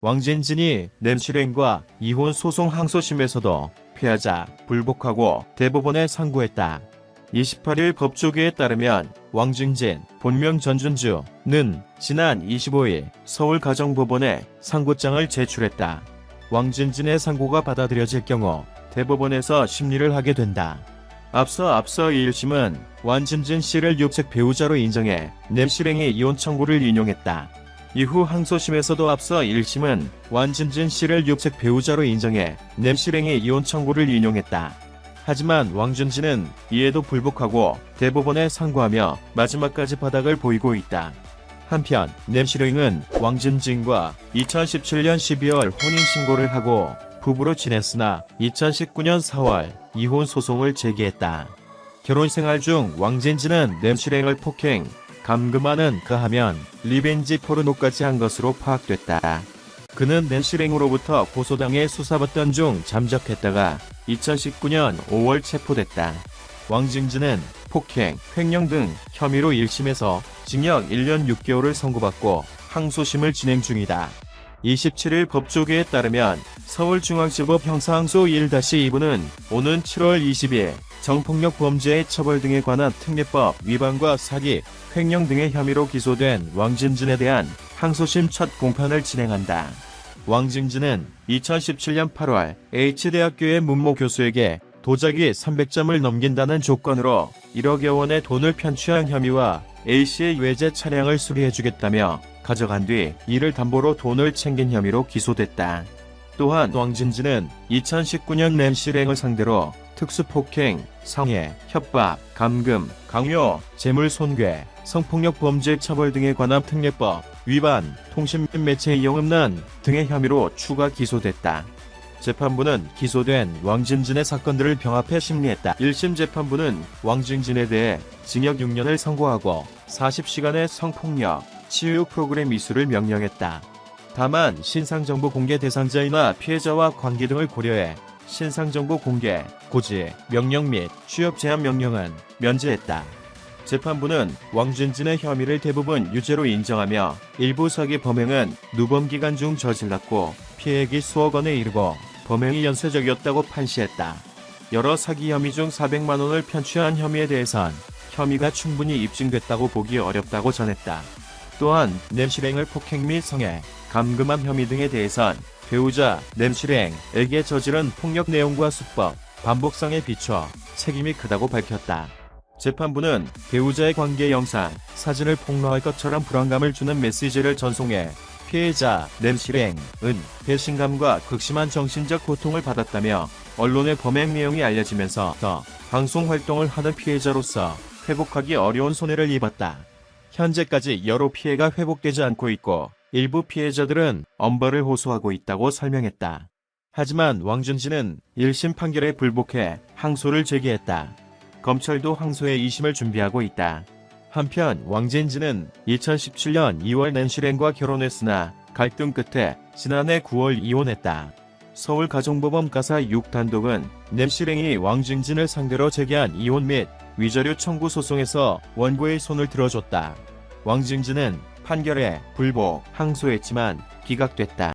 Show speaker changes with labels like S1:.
S1: 왕진진이 램실행과 이혼 소송 항소심에서도 피하자 불복하고 대법원에 상고했다. 28일 법조계에 따르면 왕진진 본명 전준주는 지난 25일 서울가정법원에 상고장을 제출했다. 왕진진의 상고가 받아들여질 경우 대법원에서 심리를 하게 된다. 앞서 앞서 1심은 완진진 씨를 육색 배우자로 인정해 램실행의 이혼 청구를 인용했다. 이후 항소심에서도 앞서 1심은 완진진 씨를 육색 배우자로 인정해 램실행의 이혼 청구를 인용했다. 하지만 왕준진은 이에도 불복하고 대법원에 상고하며 마지막까지 바닥을 보이고 있다. 한편 램실행은 왕진진과 2017년 12월 혼인신고를 하고 부부로 지냈으나 2019년 4월 이혼 소송을 제기했다. 결혼 생활 중 왕진진은 램실행을 폭행, 감금하는 그 하면 리벤지 포르노까지 한 것으로 파악됐다. 그는 낸실행으로부터 고소당해 수사받던 중 잠적했다가 2019년 5월 체포됐다. 왕진진은 폭행, 횡령 등 혐의로 1심에서 징역 1년 6개월을 선고받고 항소심을 진행 중이다. 27일 법조계에 따르면 서울중앙지법 형사항소 1-2부는 오는 7월 20일 정폭력 범죄의 처벌 등에 관한 특례법 위반과 사기, 횡령 등의 혐의로 기소된 왕진진에 대한 항소심 첫 공판을 진행한다. 왕진진은 2017년 8월 H대학교의 문모 교수에게 도자기 300점을 넘긴다는 조건으로 1억여 원의 돈을 편취한 혐의와 A씨의 외제 차량을 수리해주겠다며 가져간 뒤 이를 담보로 돈을 챙긴 혐의로 기소됐다. 또한 왕진진은 2019년 램실행을 상대로 특수폭행, 성해, 협박, 감금, 강요, 재물 손괴, 성폭력 범죄 처벌 등에 관한 특례법 위반, 통신 및 매체 이용 음란 등의 혐의로 추가 기소됐다. 재판부는 기소된 왕진진의 사건들을 병합해 심리했다. 1심 재판부는 왕진진에 대해 징역 6년을 선고하고 40시간의 성폭력, 치유 프로그램 이수를 명령했다. 다만 신상정보 공개 대상자이나 피해자와 관계 등을 고려해 신상 정보 공개, 고지, 명령 및 취업 제한 명령은 면제했다. 재판부는 왕진진의 혐의를 대부분 유죄로 인정하며 일부 사기 범행은 누범 기간 중 저질렀고 피해액이 수억 원에 이르고 범행이 연쇄적이었다고 판시했다. 여러 사기 혐의 중 400만 원을 편취한 혐의에 대해선 혐의가 충분히 입증됐다고 보기 어렵다고 전했다. 또한 램실행을 폭행 및 성해, 감금한 혐의 등에 대해선 배우자 램실행에게 저지른 폭력 내용과 수법, 반복성에 비춰 책임이 크다고 밝혔다. 재판부는 배우자의 관계 영상, 사진을 폭로할 것처럼 불안감을 주는 메시지를 전송해 피해자 램실행은 배신감과 극심한 정신적 고통을 받았다며 언론의 범행 내용이 알려지면서 더 방송 활동을 하는 피해자로서 회복하기 어려운 손해를 입었다. 현재까지 여러 피해가 회복되지 않고 있고 일부 피해자들은 엄벌을 호소하고 있다고 설명했다. 하지만 왕준진은 1심 판결에 불복해 항소를 제기했다. 검찰도 항소의 2심을 준비하고 있다. 한편 왕진진은 2017년 2월 낸실행과 결혼했으나 갈등 끝에 지난해 9월 이혼했다. 서울가정법원 가사 6단독은 낸실행이 왕진진을 상대로 제기한 이혼 및 위자료 청구 소송에서 원고의 손을 들어줬다. 왕진진은 판결에 불복, 항소했지만 기각됐다.